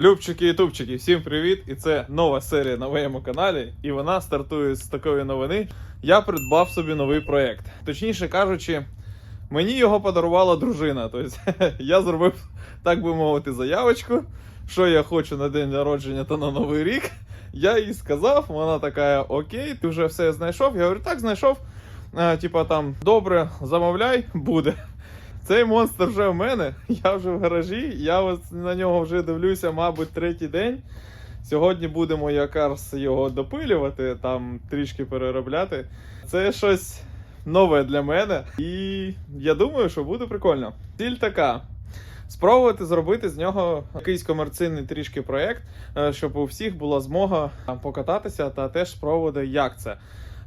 Любчики і тупчики, всім привіт! І це нова серія на моєму каналі. І вона стартує з такої новини. Я придбав собі новий проєкт. Точніше кажучи, мені його подарувала дружина. Тобто я зробив, так би мовити, заявочку, що я хочу на день народження та на новий рік. Я їй сказав, вона така: Окей, ти вже все знайшов. Я говорю, так, знайшов. Типа там, добре, замовляй, буде. Цей монстр вже в мене, я вже в гаражі, я на нього вже дивлюся, мабуть, третій день. Сьогодні будемо якраз його допилювати, там трішки переробляти. Це щось нове для мене, і я думаю, що буде прикольно. Ціль така. Спробувати зробити з нього якийсь комерційний трішки проєкт, е, щоб у всіх була змога покататися та теж спробувати, як це.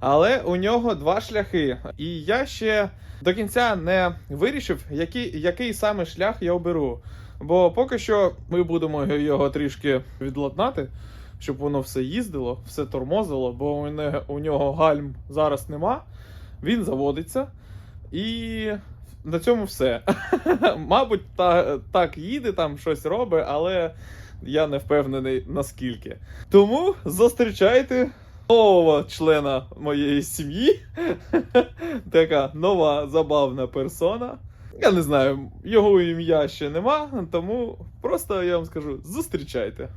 Але у нього два шляхи. І я ще до кінця не вирішив, який, який саме шлях я оберу. Бо поки що ми будемо його трішки відладнати, щоб воно все їздило, все тормозило, бо у, не, у нього гальм зараз нема. Він заводиться. І на цьому все. Мабуть, та, так їде, там щось робить, але я не впевнений наскільки. Тому зустрічайте нового члена моєї сім'ї. Така нова забавна персона. Я не знаю, його ім'я ще нема, тому просто я вам скажу: зустрічайте.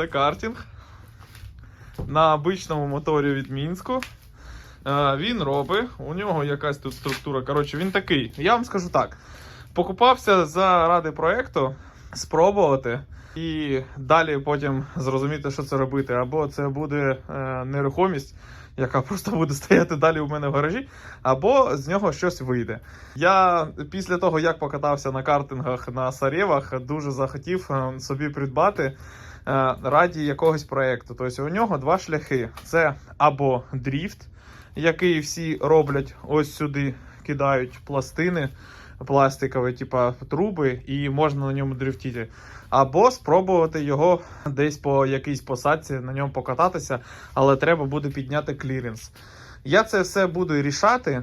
Це картинг на обичному моторі від Мінську. Е, Він робить, у нього якась тут структура. Коротше, він такий. Я вам скажу так: покупався заради проекту, спробувати. І далі потім зрозуміти, що це робити. Або це буде е, нерухомість, яка просто буде стояти далі у мене в гаражі, або з нього щось вийде. Я після того, як покатався на картингах на Сарєвах, дуже захотів е, собі придбати раді якогось проєкту. Тобто у нього два шляхи: це або дріфт, який всі роблять ось сюди, кидають пластини пластикові, типа труби, і можна на ньому дрифтіти. Або спробувати його десь по якійсь посадці на ньому покататися, але треба буде підняти кліренс. Я це все буду рішати.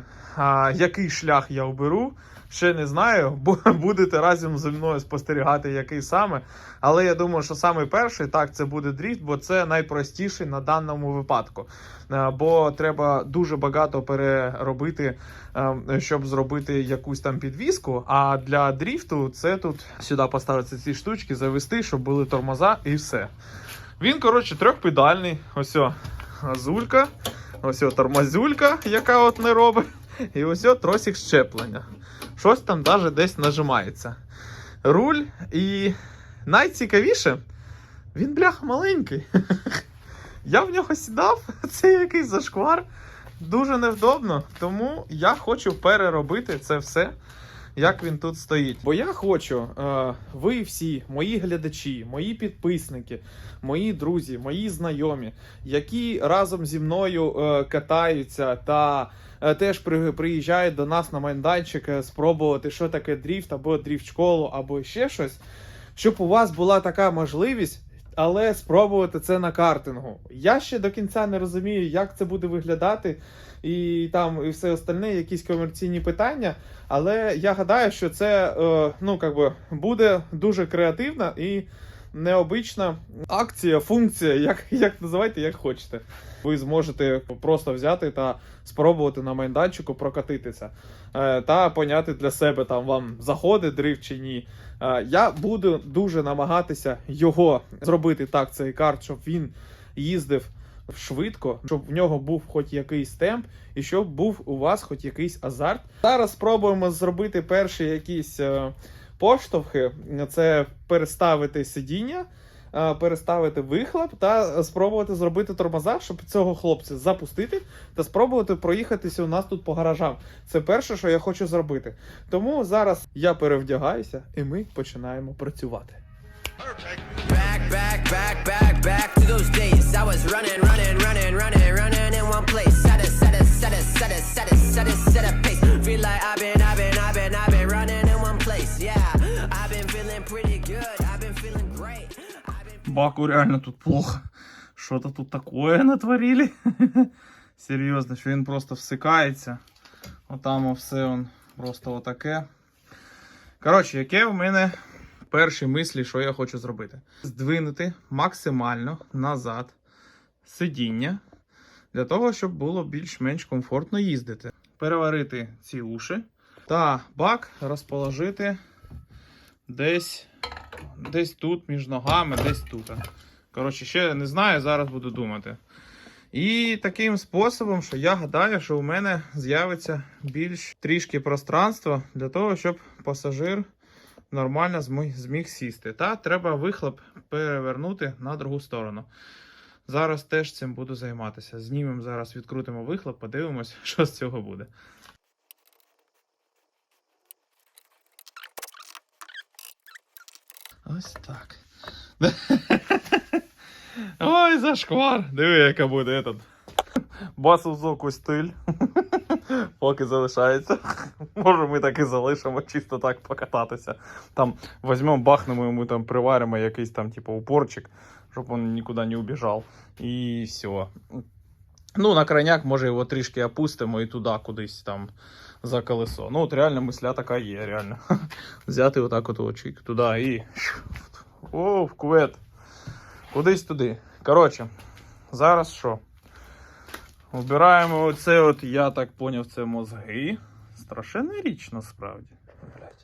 Який шлях я оберу, ще не знаю. Бу- Будете разом зі мною спостерігати, який саме. Але я думаю, що саме перший так це буде дріфт, бо це найпростіший на даному випадку. Е, Бо треба дуже багато переробити, е, щоб зробити якусь там підвіску. А для дріфту це тут сюди поставити ці штучки, завести, щоб були тормоза і все. Він, коротше, трьохпедальний. Ось о, газулька, ось о, тормозюлька, яка от не робить. І ось о, тросик щеплення. Щось там навіть десь нажимається. Руль і найцікавіше, він бляха маленький. Я в нього сідав, це якийсь зашквар. Дуже невдобно. Тому я хочу переробити це все, як він тут стоїть. Бо я хочу, е, ви всі, мої глядачі, мої підписники, мої друзі, мої знайомі, які разом зі мною е, катаються та теж при, приїжджають до нас на майданчик е, спробувати, що таке дріфт, або дріфт-школу, або ще щось. Щоб у вас була така можливість, але спробувати це на картингу. Я ще до кінця не розумію, як це буде виглядати, і там і все остальне, якісь комерційні питання. Але я гадаю, що це е, ну, би, буде дуже креативна і необична акція, функція, як, як називайте, як хочете. Ви зможете просто взяти та спробувати на майданчику прокатитися е, та поняти для себе там вам заходить дрифт чи ні. Е, Я буду дуже намагатися його зробити так, цей карт, щоб він їздив швидко, щоб в нього був хоч якийсь темп, і щоб був у вас хоч якийсь азарт. Зараз спробуємо зробити перші якісь е, поштовхи. Це переставити сидіння. е, переставити вихлоп та спробувати зробити тормоза, щоб цього хлопця запустити та спробувати проїхатися у нас тут по гаражам. Це перше, що я хочу зробити. Тому зараз я перевдягаюся і ми починаємо працювати. Back, back, back, back, back to those days. I was running, running, running, running, running in one place. Set it, set it, set it, set it, set it, set it, set a pace. Feel like I've been, Баку реально тут плохо. Що-то тут такое натворили. Серйозно, що він просто всикається. Отам все он просто отаке. Коротше, яке в мене перші мислі, що я хочу зробити? Здвинути максимально назад сидіння для того, щоб було більш-менш комфортно їздити. Переварити ці уші та бак розположити десь десь тут, між ногами, десь тут. Коротше, ще не знаю, зараз буду думати. І таким способом, що я гадаю, що у мене з'явиться більш трішки пространства для того, щоб пасажир нормально зміг, сісти. Та треба вихлоп перевернути на другу сторону. Зараз теж цим буду займатися. Знімемо зараз, відкрутимо вихлоп, подивимось, що з цього буде. Ось так. Ой, зашквар. Диви, яка буде этот. Басузоку стиль. Поки залишається. Може, ми так і залишимо, чисто так покататися. Там візьмемо, бахнемо йому там приваримо якийсь там, типу, упорчик, щоб він нікуди не убіжав. І все. Ну, на крайняк, може, його трішки опустимо і туди кудись там за колесо. Ну, от реально мисля така є, реально. Взяти отак от очік туди і. О, в кувет. Кудись туди. Коротше, зараз що? Вбираємо оце, от, я так поняв, це мозги. Страшенна річ насправді.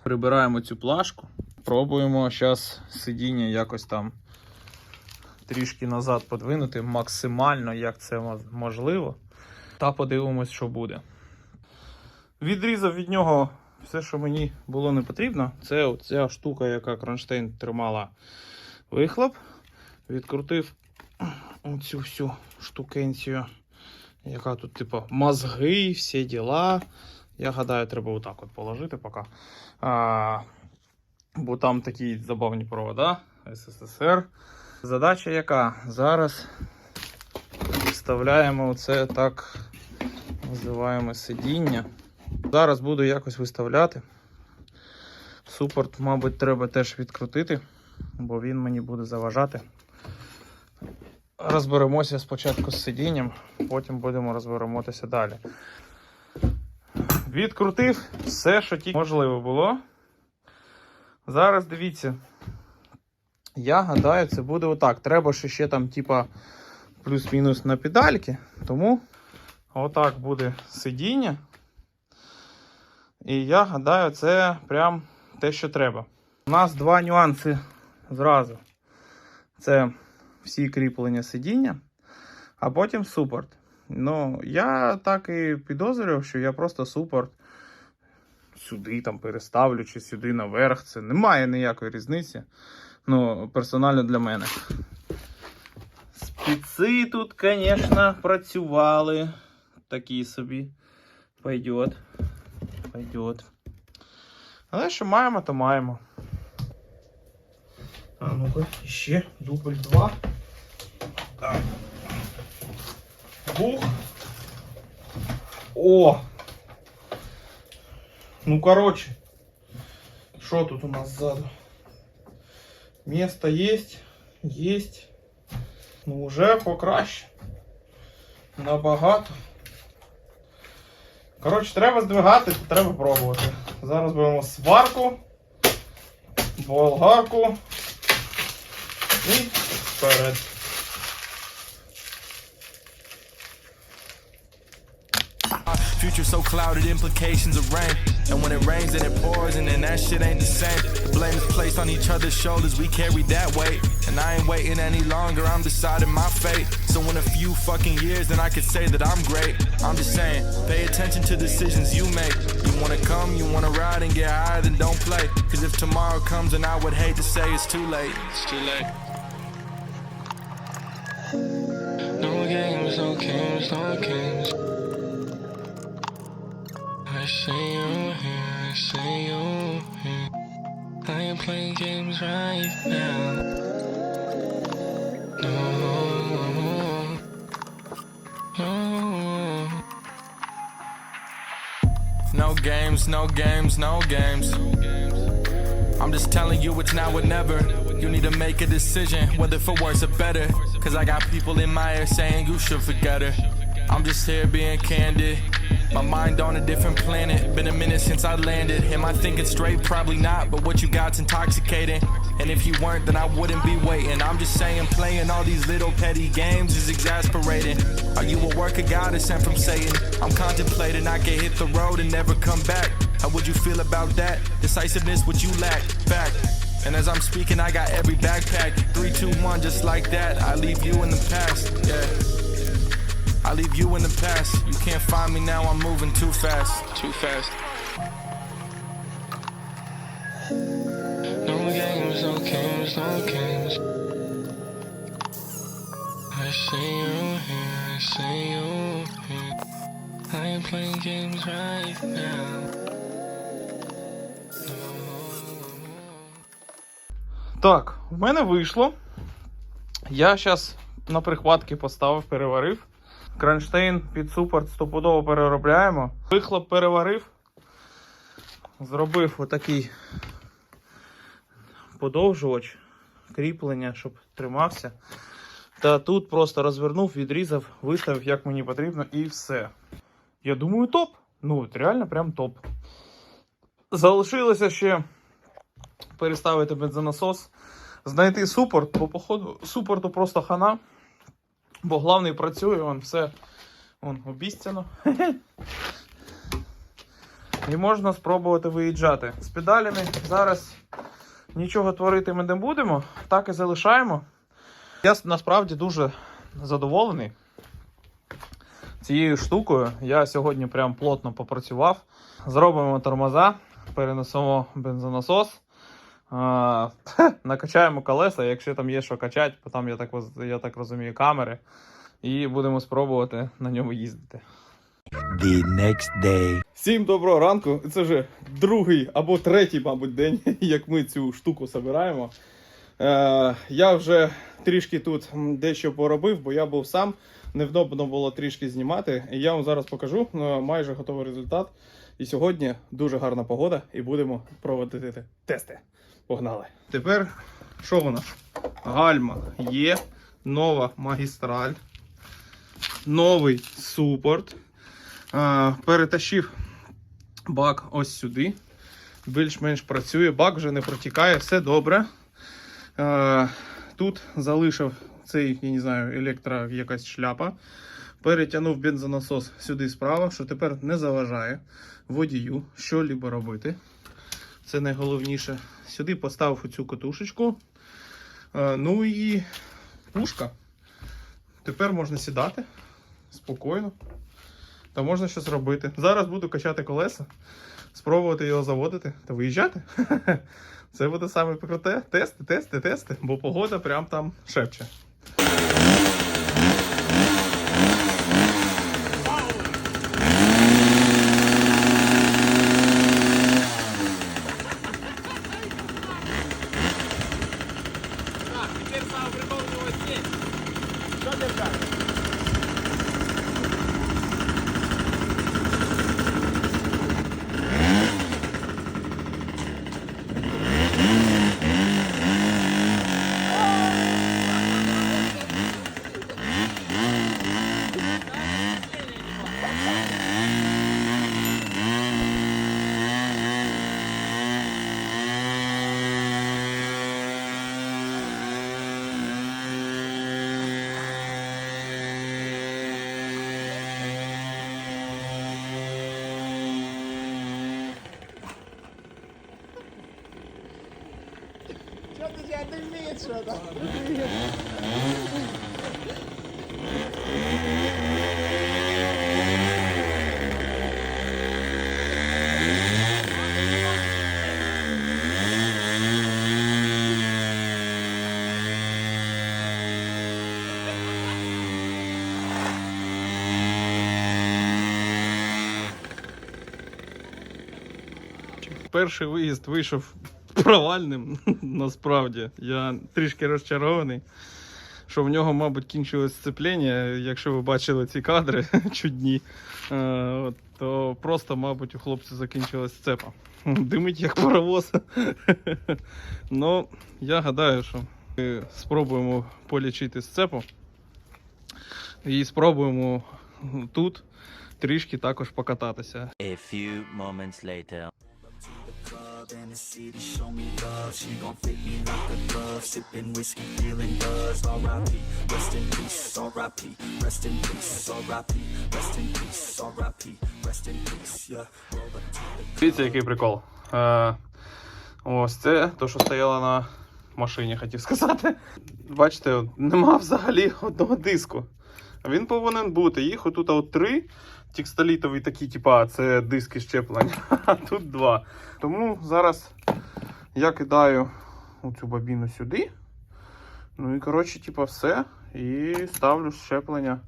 Прибираємо цю плашку. Пробуємо зараз сидіння якось там трішки назад подвинути, максимально, як це можливо. Та подивимось, що буде. Відрізав від нього все, що мені було не потрібно. Це оця штука, яка кронштейн тримала вихлоп. Відкрутив оцю всю штукенцію, яка тут, типу, мозги, всі діла. Я гадаю, треба отак от положити поки. А, бо там такі забавні провода СССР. Задача яка? Зараз вставляємо оце так називаємо сидіння. Зараз буду якось виставляти. Супорт, мабуть, треба теж відкрутити, бо він мені буде заважати. Розберемося спочатку з сидінням, потім будемо розберемотися далі. Відкрутив все, що тільки можливо було. Зараз дивіться. Я гадаю, це буде отак. Треба ще ще там, типа, плюс-мінус на педальки. Тому отак буде сидіння. І я гадаю, це прям те, що треба. У нас два нюанси зразу. Це всі кріплення сидіння, а потім супорт. Ну, я так і підозрював, що я просто супорт сюди там переставлю чи сюди наверх. Це немає ніякої різниці. Ну, персонально для мене. Спіци тут, звісно, працювали. Такі собі. Пойдет. Пойдет. Але що маємо, то маємо. А ну-ка, ще дубль 2. Так. Бух. О! Ну, короче. Что тут у нас сзади? Место есть. Есть. Ну, уже покраще. Набагато. Коротше, треба здвигати, то треба пробувати. Зараз беремо сварку, болгарку і вперед. so clouded, implications of rain. And when it rains, then it pours, and then that shit ain't the same. Blame is placed on each other's shoulders, we carry that weight. And I ain't waiting any longer, I'm deciding my fate. So in a few fucking years, then I could say that I'm great. I'm just saying, pay attention to decisions you make. You wanna come, you wanna ride and get high, then don't play. Cause if tomorrow comes, then I would hate to say it's too late. It's too late. No games, no games, no games. I see you oh, here, I see you oh, here. I playing games right now. No, no. No games, no games, no games. I'm just telling you it's now or never. You need to make a decision, whether for worse or better. Cause I got people in my ear saying you should forget her. I'm just here being candid. My mind on a different planet. Been a minute since I landed. Am I thinking straight? Probably not, but what you got's intoxicating. And if you weren't, then I wouldn't be waiting. I'm just saying, playing all these little petty games is exasperating. Are you a work of God or sent from Satan? I'm contemplating I can hit the road and never come back. How would you feel about that? Decisiveness, what you lack? Fact. And as I'm speaking, I got every backpack. Three, two, one, just like that. I leave you in the past. Yeah. I leave you in the past. You can't find me now, I'm moving too fast. Too fast. No games, no games, no games. I see you here, I see you here. I ain't playing games right now. Так, в мене вийшло. Я зараз на прихватки поставив, переварив. Кронштейн під супорт стопудово переробляємо. Вихлоп переварив. Зробив отакий подовжувач, кріплення, щоб тримався. Та тут просто розвернув, відрізав, виставив, як мені потрібно, і все. Я думаю, топ. Ну, реально прям топ. Залишилося ще переставити бензонасос, знайти супорт, бо походу супорту просто хана. Бо главний працює, він все вон, обіцяно. І можна спробувати виїжджати. З педалями зараз нічого творити ми не будемо, так і залишаємо. Я насправді дуже задоволений цією штукою. Я сьогодні прям плотно попрацював. Зробимо тормоза, перенесемо бензонасос. А, накачаємо колеса, якщо там є що качати, бо там я так, я так розумію, камери. І будемо спробувати на ньому їздити. the next day. Всім доброго ранку. Це вже другий або третій, мабуть, день, як ми цю штуку збираємо. Е, я вже трішки тут дещо поробив, бо я був сам. Невдобно було трішки знімати. І я вам зараз покажу е, майже готовий результат. І сьогодні дуже гарна погода, і будемо проводити тести. Погнали! Тепер що нас? Гальма є, нова магістраль, новий супорт. Перетащив бак ось сюди. Більш-менш працює, бак вже не протікає, все добре. Тут залишив цей, я не знаю, електро якась шляпа. Перетягнув бензонасос сюди справа, що тепер не заважає водію що-либо робити. Це найголовніше. Сюди поставив оцю катушечку. Е, ну і пушка. Тепер можна сідати спокійно. Та можна щось робити. Зараз буду качати колеса, спробувати його заводити та виїжджати. Це буде саме круте. Тести, тести, тести, бо погода прям там шепче. Привіт, що там? Перший виїзд вийшов провальним. Насправді. Я трішки розчарований, що в нього, мабуть, кінчилось сцепління. Якщо ви бачили ці кадри чудні, е, то просто, мабуть, у хлопця закінчилась сцепа. Димить як паровоз. Ну, я гадаю, що ми спробуємо полічити сцепу. І спробуємо тут трішки також покататися. A few moments later. Дивіться, який прикол. Е, ось це то, що стояло на машині, хотів сказати. Бачите, нема взагалі одного диску. Він повинен бути. Їх отут от три. Текстолітові такі, типа, це диски щеплення, а тут два. Тому зараз я кидаю цю бабіну сюди. Ну і коротше, типа, все. І ставлю щеплення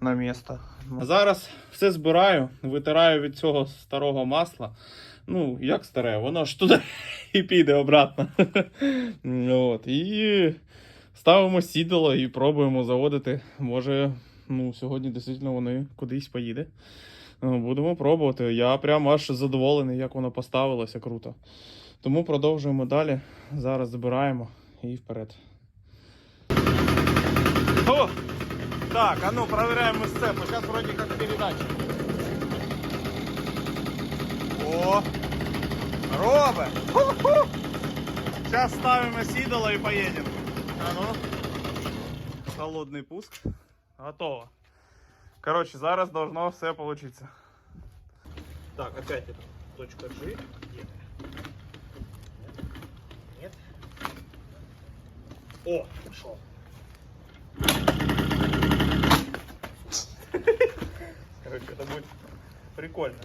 на місце. Зараз все збираю, витираю від цього старого масла. Ну, як старе, воно ж туди і піде обратно. От, і ставимо сідало і пробуємо заводити. Може, ну, сьогодні дійсно вони кудись поїде. Ну, Будемо пробувати. Я прям аж задоволений, як воно поставилося круто. Тому продовжуємо далі. Зараз збираємо і вперед. О! Так, а ну проверяем сцепу. Сейчас вроде как передача. О! Робе! Сейчас ставим сидало и поедем. А ну. Холодный пуск. Готово. Короче, зараз должно все получиться. Так, опять это точка G. Нет. Нет. О, пошел. Короче, это будет прикольно.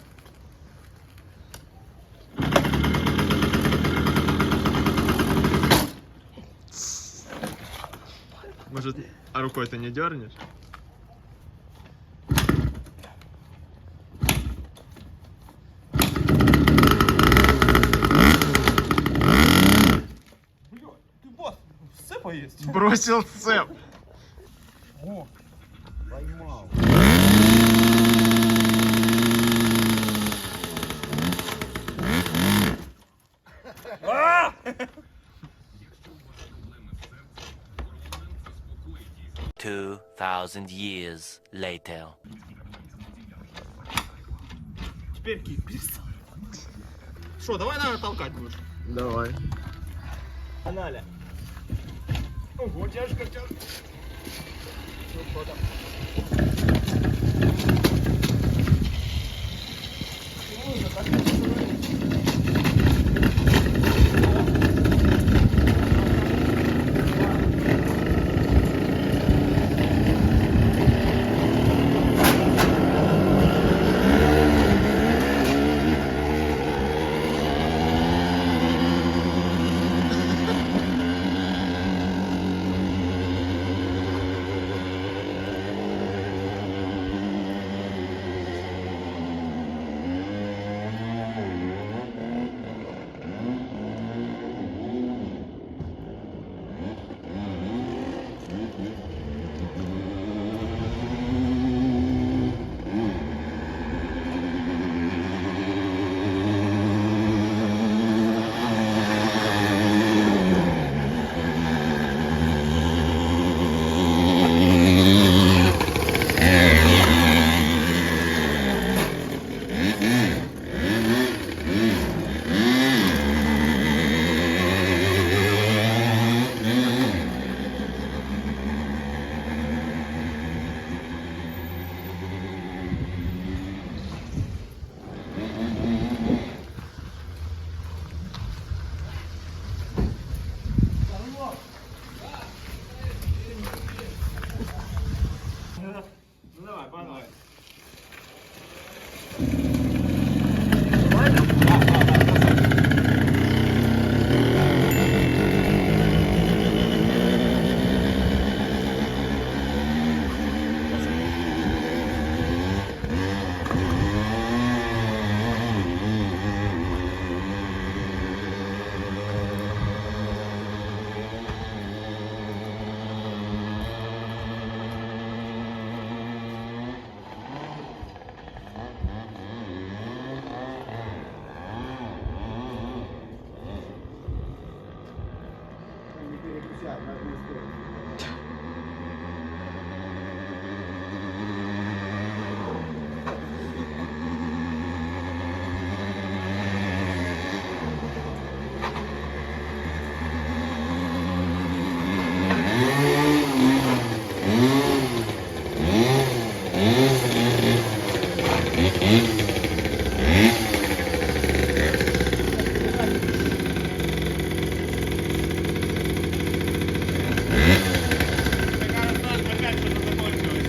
Может, а рукой ты не дернешь? Есть? Бросил цеп. Two thousand years later. Теперь кит перестал. Что, давай, наверное, толкать будешь? Давай. Аналя. Ого, тяжко, тяжко. Ну,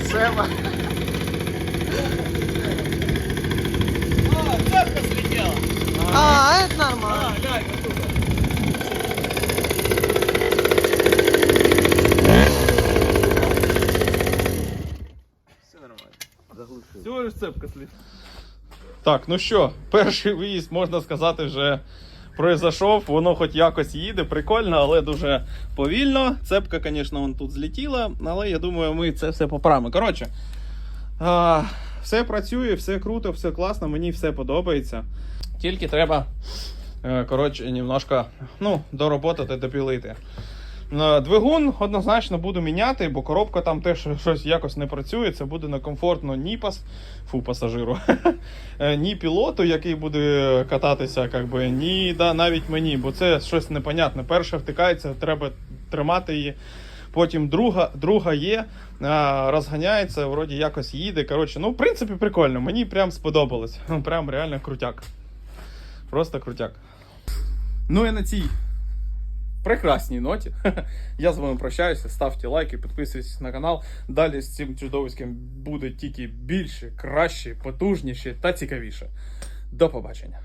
что там? Сема. А, это нормально. Все нормально. Всього лиш цепка слід. Так, ну що, перший виїзд, можна сказати, вже пройшов. Воно хоч якось їде, прикольно, але дуже повільно. Цепка, звісно, вон тут злетіла, але я думаю, ми це все поправимо. Коротше, а, все працює, все круто, все класно, мені все подобається. Тільки треба, е, коротше, немножко ну, дороботати, допілити. Е, Двигун однозначно буду міняти, бо коробка там теж щось якось не працює. Це буде некомфортно ні пас, фу, пасажиру, е, ні пілоту, який буде кататися, как би, ні да, навіть мені, бо це щось непонятне. Перша втикається, треба тримати її. Потім друга, друга є, розганяється, вроді якось їде. Коротше, ну, в принципі, прикольно. Мені прям сподобалось. Прям реально крутяк. Просто крутяк. Ну і на цій прекрасній ноті. Я з вами прощаюся. Ставте лайки, підписуйтесь на канал. Далі з цим чудовиськом буде тільки більше, краще, потужніше та цікавіше. До побачення.